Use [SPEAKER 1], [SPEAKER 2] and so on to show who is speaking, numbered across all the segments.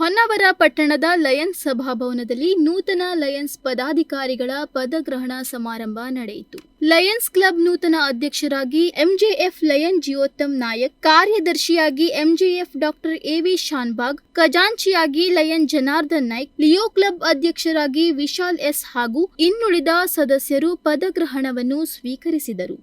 [SPEAKER 1] ಹೊನ್ನಾವರ ಪಟ್ಟಣದ ಲಯನ್ಸ್ ಸಭಾಭವನದಲ್ಲಿ ನೂತನ ಲಯನ್ಸ್ ಪದಾಧಿಕಾರಿಗಳ ಪದಗ್ರಹಣ ಸಮಾರಂಭ ನಡೆಯಿತು. ಲಯನ್ಸ್ ಕ್ಲಬ್ ನೂತನ ಅಧ್ಯಕ್ಷರಾಗಿ ಎಂಜೆಎಫ್ ಲಯನ್ ಜಿಯೋತ್ತಮ್ ನಾಯಕ್, ಕಾರ್ಯದರ್ಶಿಯಾಗಿ ಎಂಜೆಎಫ್ ಡಾಕ್ಟರ್ ಎವಿ Shanbhag, ಖಜಾಂಚಿಯಾಗಿ lion Janardhan Naik, Leo club ಅಧ್ಯಕ್ಷರಾಗಿ ವಿಶಾಲ್ ಎಸ್ ಹಾಗೂ ಇನ್ನುಳಿದ ಸದಸ್ಯರು ಪದಗ್ರಹಣವನ್ನು ಸ್ವೀಕರಿಸಿದರು.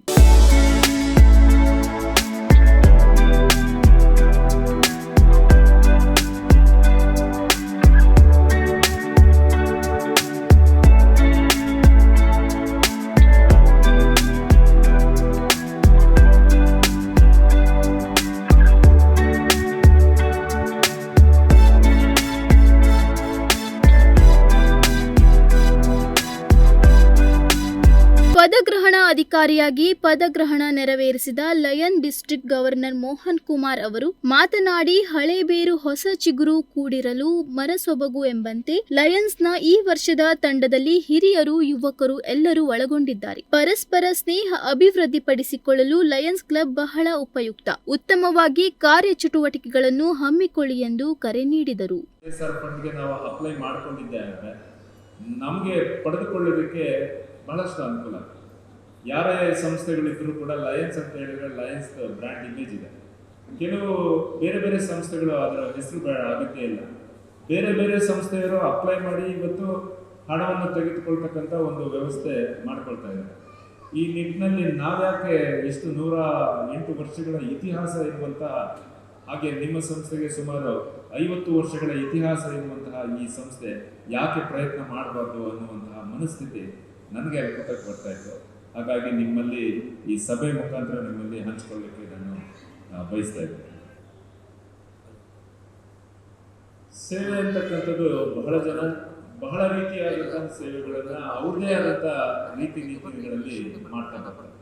[SPEAKER 1] ಪದಗ್ರಹಣ ಅಧಿಕಾರಿಯಾಗಿ ಪದಗ್ರಹಣ ನೆರವೇರಿಸಿದ lion district governor Mohan Kumar ಅವರು ಮಾತನಾಡಿ ಹಳೇಬೇರು ಹೊಸ ಚಿಗುರು ಕೂಡಿರಲು ಮರಸೊಬಗು ಎಂಬಂತೆ ಲಯನ್ಸ್ನ ಈ ವರ್ಷದ ತಂಡದಲ್ಲಿ ಹಿರಿಯರು, ಯುವಕರು ಎಲ್ಲರೂ ಒಳಗೊಂಡಿದ್ದಾರೆ. ಪರಸ್ಪರ ಸ್ನೇಹ ಅಭಿವೃದ್ಧಿಪಡಿಸಿಕೊಳ್ಳಲು ಲಯನ್ಸ್ ಕ್ಲಬ್ ಬಹಳ ಉಪಯುಕ್ತ. ಉತ್ತಮವಾಗಿ ಕಾರ್ಯಚಟುವಟಿಕೆಗಳನ್ನು ಹಮ್ಮಿಕೊಳ್ಳಿ ಎಂದು ಕರೆ ನೀಡಿದರು.
[SPEAKER 2] ನಮಗೆ ಪಡೆದುಕೊಳ್ಳೋದಕ್ಕೆ ಬಹಳಷ್ಟು ಅನುಕೂಲ ಯಾರೇ ಸಂಸ್ಥೆಗಳಿದ್ರೂ ಕೂಡ ಲಯನ್ಸ್ ಅಂತ ಹೇಳಿದ್ರೆ ಲಯನ್ಸ್ ಬ್ರ್ಯಾಂಡ್ ಇಮೇಜ್ ಇದೆ. ಕೆಲವು ಬೇರೆ ಬೇರೆ ಸಂಸ್ಥೆಗಳು ಅದರ ಹೆಸರು ಅಗತ್ಯ ಇಲ್ಲ. ಬೇರೆ ಬೇರೆ ಸಂಸ್ಥೆಯವರು ಅಪ್ಲೈ ಮಾಡಿ ಇವತ್ತು ಹಣವನ್ನು ತೆಗೆದುಕೊಳ್ತಕ್ಕಂಥ ಒಂದು ವ್ಯವಸ್ಥೆ ಮಾಡ್ಕೊಳ್ತಾ ಇದ್ದಾರೆ. ಈ ನಿಟ್ಟಿನಲ್ಲಿ ನಾವ್ಯಾಕೆ ಎಷ್ಟು ನೂರ ಎಂಟು ವರ್ಷಗಳ ಇತಿಹಾಸ ಇರುವಂತಹ ಹಾಗೆ ನಿಮ್ಮ ಸಂಸ್ಥೆಗೆ ಸುಮಾರು ಐವತ್ತು ವರ್ಷಗಳ ಇತಿಹಾಸ ಇರುವಂತಹ ಈ ಸಂಸ್ಥೆ ಯಾಕೆ ಪ್ರಯತ್ನ ಮಾಡಬಾರ್ದು ಅನ್ನುವಂತಹ ಮನಸ್ಥಿತಿ ನನಗೆ ಕೊಡ್ತಾ ಇತ್ತು ಹಾಗಾಗಿ ನಿಮ್ಮಲ್ಲಿ ಈ ಸಭೆ ಮುಖಾಂತರ ನಿಮ್ಮಲ್ಲಿ ಹಂಚಿಕೊಳ್ಳಿಕ್ಕೆ ನಾನು ಬಯಸ್ತಾ ಇದ್ದೇನೆ. ಸೇವೆ ಅಂತಕ್ಕಂಥದ್ದು ಬಹಳ ಜನ, ಬಹಳ ರೀತಿಯಾದಂತಹ ಸೇವೆಗಳನ್ನ ಅವ್ರದೇ ಆದಂತಹ ರೀತಿ ನೀತಿಗಳಲ್ಲಿ ಮಾಡ್ತಾ ಬರ್ತಾರೆ.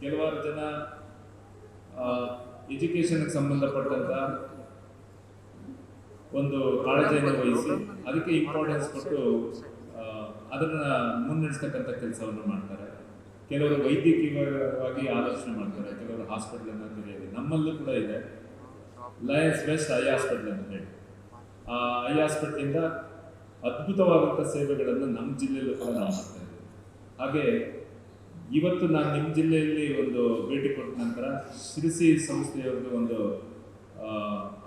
[SPEAKER 2] ಕೆಲವಾರು ಜನ ಎಜುಕೇಶನ್ಗೆ ಸಂಬಂಧಪಟ್ಟಂತ ಒಂದು ಕಾಳಜಿಯನ್ನು ವಹಿಸಿ ಅದಕ್ಕೆ ಇಂಪಾರ್ಟೆನ್ಸ್ ಕೊಟ್ಟು ಅದನ್ನ ಮುನ್ನಡೆಸ್ತಕ್ಕಂಥ ಕೆಲಸವನ್ನು ಮಾಡ್ತಾರೆ. ಕೆಲವರು ವೈದ್ಯಕೀಯವಾಗಿ ಆಲೋಚನೆ ಮಾಡ್ತಾರೆ, ಕೆಲವರು ಹಾಸ್ಪಿಟಲ್ ಅನ್ನ ತೆರೆಯೋದು ನಮ್ಮಲ್ಲೂ ಕೂಡ ಇದೆ. ಲಯನ್ಸ್ ಬೆಸ್ಟ್ ಐ ಹಾಸ್ಪಿಟಲ್ ಅಂತ ಹೇಳಿ. ಆ ಐ ಹಾಸ್ಪಿಟ್ಲಿಂದ ಅದ್ಭುತವಾದಂಥ ಸೇವೆಗಳನ್ನು ನಮ್ಮ ಜಿಲ್ಲೆಯಲ್ಲೂ ಕೂಡ ನಾವು ಮಾಡ್ತಾ ಹಾಗೆ ಇವತ್ತು ನಾನು ನಿಮ್ಮ ಜಿಲ್ಲೆಯಲ್ಲಿ ಒಂದು ಭೇಟಿ ಕೊಟ್ಟ ನಂತರ ಶಿರಸಿ ಸಂಸ್ಥೆಯವ್ರದ್ದು ಒಂದು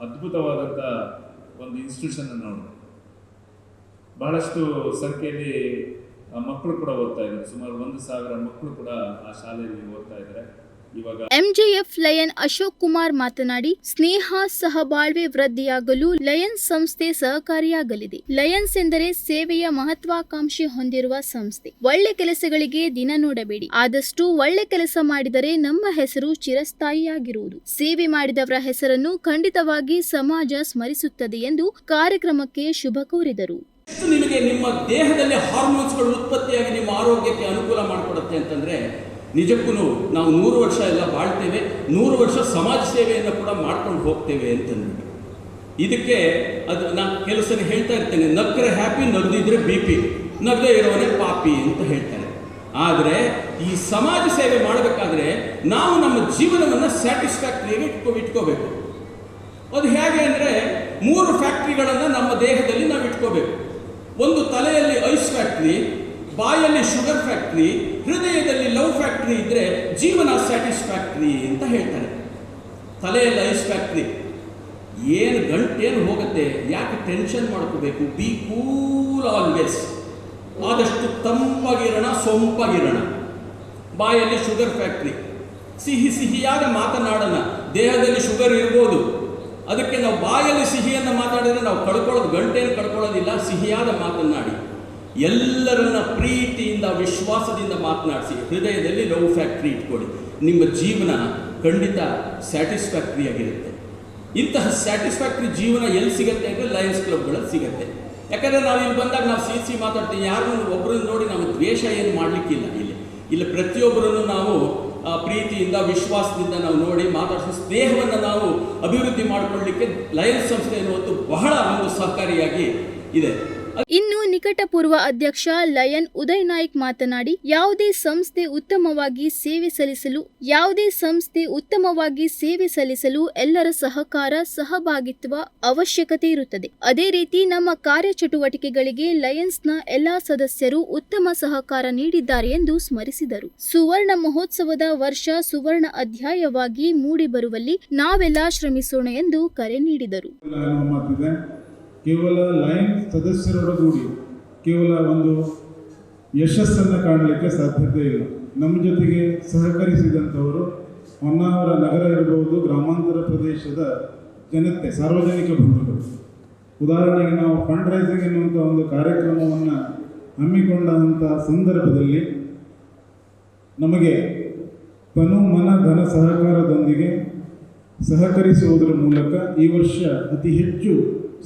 [SPEAKER 2] ಅದ್ಭುತವಾದಂಥ ಒಂದು ಇನ್ಸ್ಟಿಟ್ಯೂಷನ್ ನೋಡಿದೆ. ಬಹಳಷ್ಟು ಸಂಖ್ಯೆಯಲ್ಲಿ ಮಕ್ಕಳು ಕೂಡ ಓದ್ತಾ ಇದ್ದಾರೆ. ಸುಮಾರು ಒಂದು ಸಾವಿರ ಮಕ್ಕಳು ಕೂಡ ಆ ಶಾಲೆಯಲ್ಲಿ ಓದ್ತಾ ಇದ್ದಾರೆ.
[SPEAKER 1] ಎಂಜೆಎಫ್ ಲಯನ್ ಅಶೋಕ್ ಕುಮಾರ್ ಮಾತನಾಡಿ, ಸ್ನೇಹ ಸಹಬಾಳ್ವೆ ವೃದ್ಧಿಯಾಗಲು ಲಯನ್ಸ್ ಸಂಸ್ಥೆ ಸಹಕಾರಿಯಾಗಲಿದೆ. ಲಯನ್ಸ್ ಎಂದರೆ ಸೇವೆಯ ಮಹತ್ವಾಕಾಂಕ್ಷೆ ಹೊಂದಿರುವ ಸಂಸ್ಥೆ. ಒಳ್ಳೆ ಕೆಲಸಗಳಿಗೆ ದಿನ ನೋಡಬೇಡಿ. ಆದಷ್ಟು ಒಳ್ಳೆ ಕೆಲಸ ಮಾಡಿದರೆ ನಮ್ಮ ಹೆಸರು ಚಿರಸ್ಥಾಯಿಯಾಗಿರುವುದು. ಸೇವೆ ಮಾಡಿದವರ ಹೆಸರನ್ನು ಖಂಡಿತವಾಗಿ ಸಮಾಜ ಸ್ಮರಿಸುತ್ತದೆ ಎಂದು ಕಾರ್ಯಕ್ರಮಕ್ಕೆ ಶುಭ ಕೋರಿದರು.
[SPEAKER 3] ನಿಮಗೆ ನಿಮ್ಮ ದೇಹದಲ್ಲಿ ಹಾರ್ಮೋನ್ಸ್ಗಳು ಉತ್ಪತ್ತಿಯಾಗಿ ನಿಮ್ಮ ಆರೋಗ್ಯಕ್ಕೆ ಅನುಕೂಲ ಮಾಡಿಕೊಡುತ್ತೆ ಅಂತಂದರೆ ನಿಜಕ್ಕೂ ನಾವು ನೂರು ವರ್ಷ ಎಲ್ಲ ಬಾಳ್ತೇವೆ, ನೂರು ವರ್ಷ ಸಮಾಜ ಸೇವೆಯನ್ನು ಕೂಡ ಮಾಡ್ಕೊಂಡು ಹೋಗ್ತೇವೆ ಅಂತಂದ್ಬಿಟ್ಟು. ಇದಕ್ಕೆ ಅದು ನಾನು ಕೆಲಸ ಹೇಳ್ತಾ ಇರ್ತೇನೆ ನಕ್ಕರೆ ಹ್ಯಾಪಿ ನಗ್ದಿದ್ರೆ ಬಿ ಪಿ ನಗದೇ ಇರೋನೇ ಪಾಪಿ ಅಂತ ಹೇಳ್ತಾರೆ. ಆದರೆ ಈ ಸಮಾಜ ಸೇವೆ ಮಾಡಬೇಕಾದ್ರೆ ನಾವು ನಮ್ಮ ಜೀವನವನ್ನು ಸ್ಯಾಟಿಸ್ಫ್ಯಾಕ್ಟ್ರಿಯಾಗಿ ಇಟ್ಕೊ, ಇಟ್ಕೋಬೇಕು. ಅದು ಹೇಗೆ ಅಂದರೆ ಮೂರು ಫ್ಯಾಕ್ಟ್ರಿಗಳನ್ನು ನಮ್ಮ ದೇಹದಲ್ಲಿ ನಾವು ಇಟ್ಕೋಬೇಕು. ಒಂದು ತಲೆಯಲ್ಲಿ ಐಸ್ ಫ್ಯಾಕ್ಟ್ರಿ, ಬಾಯಲ್ಲಿ ಶುಗರ್ ಫ್ಯಾಕ್ಟ್ರಿ, ಹೃದಯದಲ್ಲಿ ಲವ್ ಫ್ಯಾಕ್ಟ್ರಿ ಇದ್ದರೆ ಜೀವನ ಸ್ಯಾಟಿಸ್ಫ್ಯಾಕ್ಟ್ರಿ ಅಂತ ಹೇಳ್ತಾರೆ. ತಲೆಯಲ್ಲಿ ಐಸ್ ಫ್ಯಾಕ್ಟ್ರಿ. ಏನು ಗಂಟೇನು ಹೋಗುತ್ತೆ, ಯಾಕೆ ಟೆನ್ಷನ್ ಮಾಡ್ಕೋಬೇಕು? Be cool always. ಆದಷ್ಟು ತಂಪಾಗಿರೋಣ, ಸೊಂಪಾಗಿರೋಣ. ಬಾಯಲ್ಲಿ ಶುಗರ್ ಫ್ಯಾಕ್ಟ್ರಿ. ಸಿಹಿ ಸಿಹಿಯಾದ ಮಾತನಾಡೋಣ. ದೇಹದಲ್ಲಿ ಶುಗರ್ ಇರ್ಬೋದು. ಅದಕ್ಕೆ ನಾವು ಬಾಯಲ್ಲಿ ಸಿಹಿಯನ್ನು ಮಾತಾಡಿದರೆ ನಾವು ಕಳ್ಕೊಳ್ಳೋದು ಗಂಟೆಯನ್ನು ಕಳ್ಕೊಳ್ಳೋದಿಲ್ಲ, ಸಿಹಿಯಾದ ಮಾತನ್ನಾಡಿ. ಎಲ್ಲರನ್ನ ಪ್ರೀತಿಯಿಂದ, ವಿಶ್ವಾಸದಿಂದ ಮಾತನಾಡಿಸಿ. ಹೃದಯದಲ್ಲಿ ಲವ್ ಫ್ಯಾಕ್ಟ್ರಿ ಇಟ್ಕೊಳ್ಳಿ ನಿಮ್ಮ ಜೀವನ ಖಂಡಿತ ಸ್ಯಾಟಿಸ್ಫ್ಯಾಕ್ಟ್ರಿ ಆಗಿರುತ್ತೆ. ಇಂತಹ ಸ್ಯಾಟಿಸ್ಫ್ಯಾಕ್ಟ್ರಿ ಜೀವನ ಎಲ್ಲಿ ಸಿಗುತ್ತೆ ಅಂದರೆ ಲಯನ್ಸ್ ಕ್ಲಬ್ಗಳಲ್ಲಿ ಸಿಗುತ್ತೆ. ಯಾಕಂದರೆ ನಾವು ಇಲ್ಲಿ ಬಂದಾಗ ನಾವು ಸಿ ಸಿ ಮಾತಾಡ್ತೀವಿ. ಯಾರನ್ನು ಒಬ್ಬರನ್ನು ನೋಡಿ ನಮಗೆ ದ್ವೇಷ ಏನು ಮಾಡಲಿಕ್ಕಿಲ್ಲ ಇಲ್ಲಿ. ಇಲ್ಲಿ ಪ್ರತಿಯೊಬ್ಬರನ್ನು ನಾವು ಪ್ರೀತಿಯಿಂದ, ವಿಶ್ವಾಸದಿಂದ ನಾವು ನೋಡಿ ಮಾತಾಡಿಸಿ, ಸ್ನೇಹವನ್ನು ನಾವು ಅಭಿವೃದ್ಧಿ ಮಾಡಿಕೊಳ್ಳಲಿಕ್ಕೆ ಲಯನ್ಸ್ ಸಂಸ್ಥೆ ಎನ್ನುವುದು ಬಹಳ ಒಂದು ಸಹಕಾರಿಯಾಗಿ ಇದೆ.
[SPEAKER 1] ಇನ್ನು ನಿಕಟಪೂರ್ವ ಅಧ್ಯಕ್ಷ ಲಯನ್ ಉದಯ್ ನಾಯ್ಕ್ ಮಾತನಾಡಿ, ಯಾವುದೇ ಸಂಸ್ಥೆ ಉತ್ತಮವಾಗಿ ಸೇವೆ ಸಲ್ಲಿಸಲು, ಯಾವುದೇ ಸಂಸ್ಥೆ ಉತ್ತಮವಾಗಿ ಸೇವೆ ಸಲ್ಲಿಸಲು ಎಲ್ಲರ ಸಹಕಾರ, ಸಹಭಾಗಿತ್ವ ಅವಶ್ಯಕತೆ ಇರುತ್ತದೆ. ಅದೇ ರೀತಿ ನಮ್ಮ ಕಾರ್ಯಚಟುವಟಿಕೆಗಳಿಗೆ ಲಯನ್ಸ್ನ ಎಲ್ಲಾ ಸದಸ್ಯರು ಉತ್ತಮ ಸಹಕಾರ ನೀಡಿದ್ದಾರೆ ಎಂದು ಸ್ಮರಿಸಿದರು. ಸುವರ್ಣ ಮಹೋತ್ಸವದ ವರ್ಷ ಸುವರ್ಣ ಅಧ್ಯಾಯವಾಗಿ ಮೂಡಿಬರುವಲ್ಲಿ ನಾವೆಲ್ಲ ಶ್ರಮಿಸೋಣ ಎಂದು ಕರೆ ನೀಡಿದರು.
[SPEAKER 4] ಕೇವಲ ಲೈನ್ ಸದಸ್ಯರೊಡಗೂಡಿ, ಕೇವಲ ಒಂದು ಯಶಸ್ಸನ್ನು ಕಾಣಲಿಕ್ಕೆ ಸಾಧ್ಯತೆ ಇಲ್ಲ. ನಮ್ಮ ಜೊತೆಗೆ ಸಹಕರಿಸಿದಂಥವರು ಹೊನ್ನಾವರ ನಗರ ಇರಬಹುದು ಗ್ರಾಮಾಂತರ ಪ್ರದೇಶದ ಜನತೆ, ಸಾರ್ವಜನಿಕ ಬಂಧುಗಳು. ಉದಾಹರಣೆಗೆ ನಾವು ಫಂಡ್ ರೈಸಿಂಗ್ ಎನ್ನುವಂಥ ಒಂದು ಕಾರ್ಯಕ್ರಮವನ್ನು ಹಮ್ಮಿಕೊಂಡಂಥ ಸಂದರ್ಭದಲ್ಲಿ ನಮಗೆ ತನು ಮನ ಧನ ಸಹಕಾರದೊಂದಿಗೆ ಸಹಕರಿಸುವುದರ ಮೂಲಕ ಈ ವರ್ಷ ಅತಿ ಹೆಚ್ಚು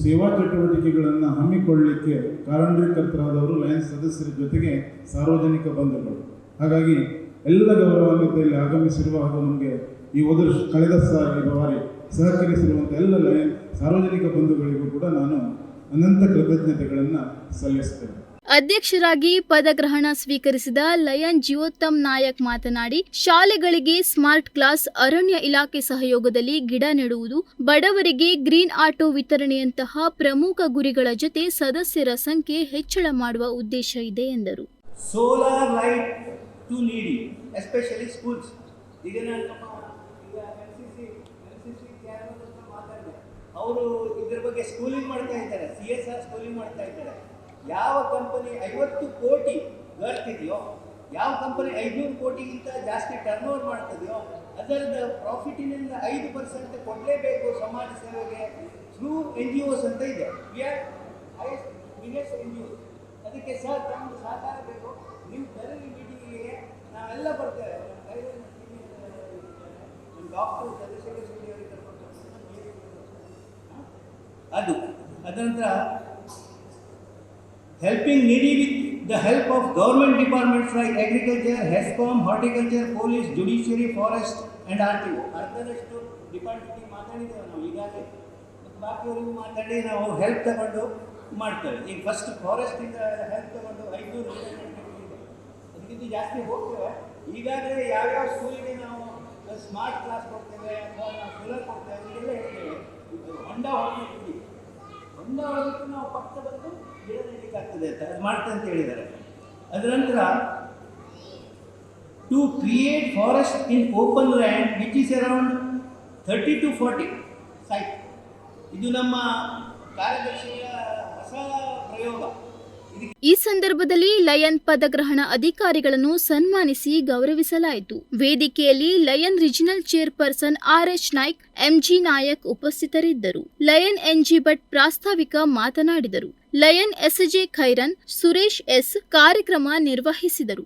[SPEAKER 4] ಸೇವಾ ಚಟುವಟಿಕೆಗಳನ್ನು ಹಮ್ಮಿಕೊಳ್ಳಲಿಕ್ಕೆ ಕಾರಣೀಕರ್ತರಾದವರು ಲಯನ್ಸ್ ಸದಸ್ಯರ ಜೊತೆಗೆ ಸಾರ್ವಜನಿಕ ಬಂಧುಗಳು. ಹಾಗಾಗಿ ಎಲ್ಲ ಗೌರವಾನ್ವಿತೆಯಲ್ಲಿ ಆಗಮಿಸಿರುವ ಹಾಗೂ ನಮಗೆ ಈ ಹೋದ ಕಳೆದ ಸಾರಿ ಬಾರಿ ಸಹಕರಿಸಿರುವಂಥ ಎಲ್ಲ ಲಯನ್ ಸಾರ್ವಜನಿಕ ಬಂಧುಗಳಿಗೂ ಕೂಡ ನಾನು ಅನಂತ ಕೃತಜ್ಞತೆಗಳನ್ನು ಸಲ್ಲಿಸ್ತೇನೆ.
[SPEAKER 1] ಅಧ್ಯಕ್ಷರಾಗಿ ಪದಗ್ರಹಣ ಸ್ವೀಕರಿಸಿದ ಲಯನ್ ಜಿಯೋತ್ತಮ್ ನಾಯಕ್ ಮಾತನಾಡಿ, ಶಾಲೆಗಳಿಗೆ ಸ್ಮಾರ್ಟ್ ಕ್ಲಾಸ್, ಅರಣ್ಯ ಇಲಾಖೆ ಸಹಯೋಗದಲ್ಲಿ ಗಿಡ ನೆಡುವುದು, ಬಡವರಿಗೆ ಗ್ರೀನ್ ಆಟೋ ವಿತರಣೆಯಂತಹ ಪ್ರಮುಖ ಗುರಿಗಳ ಜೊತೆ ಸದಸ್ಯರ ಸಂಖ್ಯೆ ಹೆಚ್ಚಳ ಮಾಡುವ ಉದ್ದೇಶ ಇದೆ ಎಂದರು.
[SPEAKER 5] Solar light to especially schools ಈಗ ಅವರು ಇದ್ರ ಬಗ್ಗೆ ಸ್ಕೂಲಿಂಗ್ ಮಾಡ್ತಾ ಇದ್ದಾರೆ ಸಿ ಎಸ್ ಆರ್ ಸ್ಕೂಲಿಂಗ್ ಮಾಡ್ತಾ ಇದ್ದಾರೆ. ಯಾವ ಕಂಪನಿ ಐವತ್ತು ಕೋಟಿ ಬರ್ತಿದೆಯೋ, ಯಾವ ಕಂಪನಿ ಐನೂರು ಕೋಟಿಗಿಂತ ಜಾಸ್ತಿ ಟರ್ನ್ ಓವರ್ ಮಾಡ್ತದೆಯೋ, ಅದರದ ಪ್ರಾಫಿಟಿನಿಂದ ಐದು ಪರ್ಸೆಂಟ್ ಕೊಡಲೇಬೇಕು ಸಮಾಜ ಸೇವೆಗೆ ಥ್ರೂ ಎನ್ ಜಿ ಓಸ್ ಅಂತ ಇದೆ. We are highest biggest N G ಅದಕ್ಕೆ ಸರ್ ತಮ್ಮದು ಸಹಕಾರ ಬೇಕು. ನೀವು ಬರಲಿ ಮೀಟಿಂಗಿಗೆ ನಾವೆಲ್ಲ ಬರ್ತೇವೆ. ಅದು ಅದರ ನಂತರ ಡಾಕ್ಟರ್? ಅದು. ಅದನಂತರ with the help of government departments like agriculture HESCOM horticulture police judiciary forest and R T O ಅರ್ಧದಷ್ಟು ಡಿಪಾರ್ಟ್ಮೆಂಟಿಗೆ ಮಾತಾಡಿದ್ದೇವೆ ನಾವು ಈಗಾಗಲೇ. ಮತ್ತು ಬಾಕಿಯವರಿಗೂ ಮಾತಾಡಿ ನಾವು ಹೆಲ್ಪ್ ತಗೊಂಡು ಮಾಡ್ತೇವೆ. ಈಗ ಫಸ್ಟ್ ಫಾರೆಸ್ಟಿಂದ ಹೆಲ್ಪ್ ತಗೊಂಡು ಐನೂರು ಅದಕ್ಕಿಂತ ಜಾಸ್ತಿ ಹೋಗ್ತೇವೆ. ಈಗಾಗಲೇ ಯಾವ್ಯಾವ ಸ್ಕೂಲಿಗೆ ನಾವು ಸ್ಮಾರ್ಟ್ ಕ್ಲಾಸ್ ಕೊಡ್ತೇವೆ ಅಥವಾ ನಾವು ಸೋಲರ್ ಕೊಡ್ತೇವೆ, ಇದೆಲ್ಲ ಹೇಳ್ತೇವೆ. ಹೊಂಡ ಹೊಡೆದಿದ್ದೀವಿ. ಹೊಂಡ ಹೊಡೆದಕ್ಕೆ ನಾವು ಪಕ್ಕ ಬಂದು ಆಗ್ತದೆ ಅಂತ, ಅದು ಮಾಡ್ತದೆ ಅಂತ ಹೇಳಿದ್ದಾರೆ. ಅದರ ನಂತರ to create forest in open land which is around thirty to forty site ಇದು ನಮ್ಮ ಕಾರ್ಯದರ್ಶಿಯ ಹೊಸ ಪ್ರಯೋಗ.
[SPEAKER 1] ಈ ಸಂದರ್ಭದಲ್ಲಿ ಲಯನ್ ಪದಗ್ರಹಣ ಅಧಿಕಾರಿಗಳನ್ನು ಸನ್ಮಾನಿಸಿ ಗೌರವಿಸಲಾಯಿತು. ವೇದಿಕೆಯಲ್ಲಿ lion regional chairperson R H Naik, MG Nayak ಉಪಸ್ಥಿತರಿದ್ದರು. ಲಯನ್ ಎನ್ಜಿ ಭಟ್ ಪ್ರಾಸ್ತಾವಿಕ ಮಾತನಾಡಿದರು. Lion S J Khairan, Suresh S ಕಾರ್ಯಕ್ರಮ ನಿರ್ವಹಿಸಿದರು.